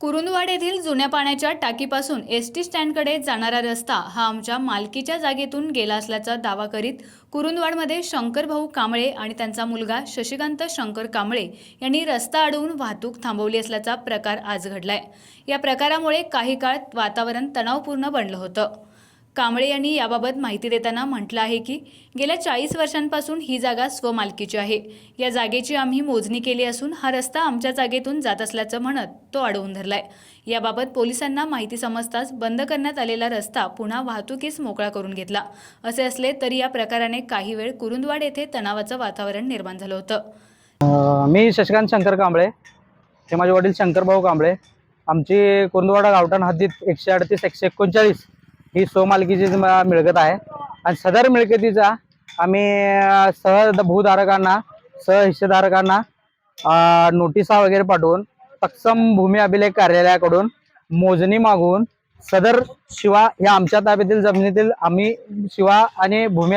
कुरुंदवाड येथील जुन्या पाण्याच्या टाकीपासून एस टी स्टँडकडे जाणारा रस्ता हा आमच्या मालकीच्या जागेतून गेला असल्याचा दावा करीत कुरुंदवाडमध्ये शंकर भाऊ कांबळे आणि त्यांचा मुलगा शशिकांत शंकर कांबळे यांनी रस्ता अडवून वाहतूक थांबवली असल्याचा प्रकार आज घडलाय. या प्रकारामुळे काही काळ वातावरण तणावपूर्ण बनलं होतं. कांबळे यांनी याबाबत माहिती देताना म्हटलं आहे की गेल्या चाळीस वर्षांपासून ही जागा स्वमालकीची आहे. या जागेची आम्ही मोजणी केली असून हा रस्ता आमच्या जागेतून जात असल्याचं म्हणत तो अडवून धरलाय. याबाबत पोलिसांना माहिती समजताच बंद करण्यात आलेला रस्ता पुन्हा वाहतुकीस मोकळा करून घेतला. असे असले तरी या प्रकाराने काही वेळ कुरुंदवाड येथे तणावाचं वातावरण निर्माण झालं होतं. मी शशिकांत शंकर कांबळे. हे माझे वडील शंकरभाऊ कांबळे. आमची कुरुंदवाडा गावठाण हद्दीत एकशे अडतीस एकशे एकोणचाळीस ही स्वमालकीची मिळकत आहे. आणि सदर मिळकतीचा आम्ही सह भूधारकांना सह हिस्सेधारकांना नोटिसा वगैरे पाठवून तत्सम भूमी अभिलेख कार्यालयाकडून मोजणी मागून सदर शिवा ह्या आमच्या ताब्यातील जमिनीतील आम्ही शिवा आणि भूमी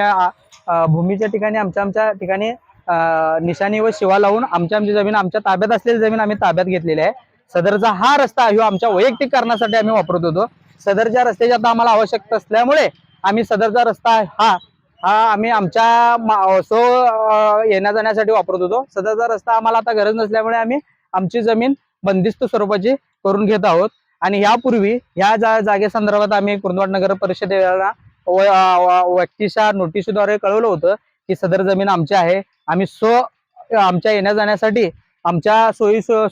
भूमीच्या ठिकाणी आमच्या आमच्या ठिकाणी निशाणी व शिवा लावून आमच्या आमची जमीन आमच्या ताब्यात असलेली जमीन आम्ही ताब्यात घेतलेली आहे. सदरचा हा रस्ता ह्यो आमच्या वैयक्तिक कारणासाठी आम्ही वापरत होतो. सदरच्या रस्त्याची आता आम्हाला आवश्यकता असल्यामुळे आम्ही सदरचा रस्ता हा हा आम्ही आमच्या सो येण्या जाण्यासाठी वापरत होतो. सदरचा रस्ता आम्हाला आता गरज नसल्यामुळे आम्ही आमची जमीन बंदिस्त स्वरूपाची करून घेत आहोत. आणि यापूर्वी या जा जागेसंदर्भात आम्ही कुरुंदवाड नगर परिषदेला व्यक्तीच्या नोटीसद्वारे कळवलं होतं की सदर जमीन आमची आहे. आम्ही स्व आमच्या येण्या जाण्यासाठी आमच्या सोयी सो-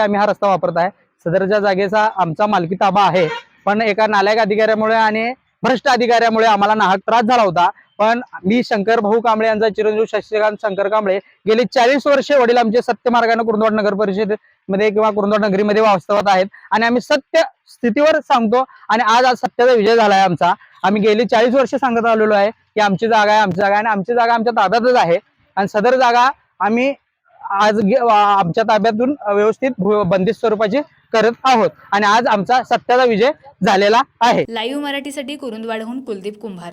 आम्ही हा रस्ता वापरत आहे. सदरच्या जागेचा आमचा मालकी ताबा आहे. पण एका नालायक अधिकाऱ्यामुळे आणि भ्रष्ट अधिकाऱ्यामुळे आम्हाला नाहक त्रास झाला होता. पण मी शंकर भाऊ कांबळे यांचा चिरंजीव शशिकांत शंकर कांबळे गेली चाळीस वर्षे वडील आमचे सत्य मार्गाने कुरुंदवाड नगर परिषदेमध्ये किंवा कुरुंदवाड नगरीमध्ये वास्तवात आहेत. आणि आम्ही सत्य स्थितीवर सांगतो आणि आज आज सत्याचा विजय झाला आहे आमचा. आम्ही गेली चाळीस वर्ष सांगत आलेलो आहे की आमची जागा आहे आमची जागा आहे आणि आमची जागा आमच्या ताब्यातच आहे. आणि सदर जागा आम्ही आज आमच्या ताब्यातून व्यवस्थित भू- बंदिस्त स्वरूपाची करत आहोत. आणि आज आमचा सत्याचा विजय झालेला आहे. लाईव्ह मराठीसाठी कुरुंदवाडहून कुलदीप कुंभार.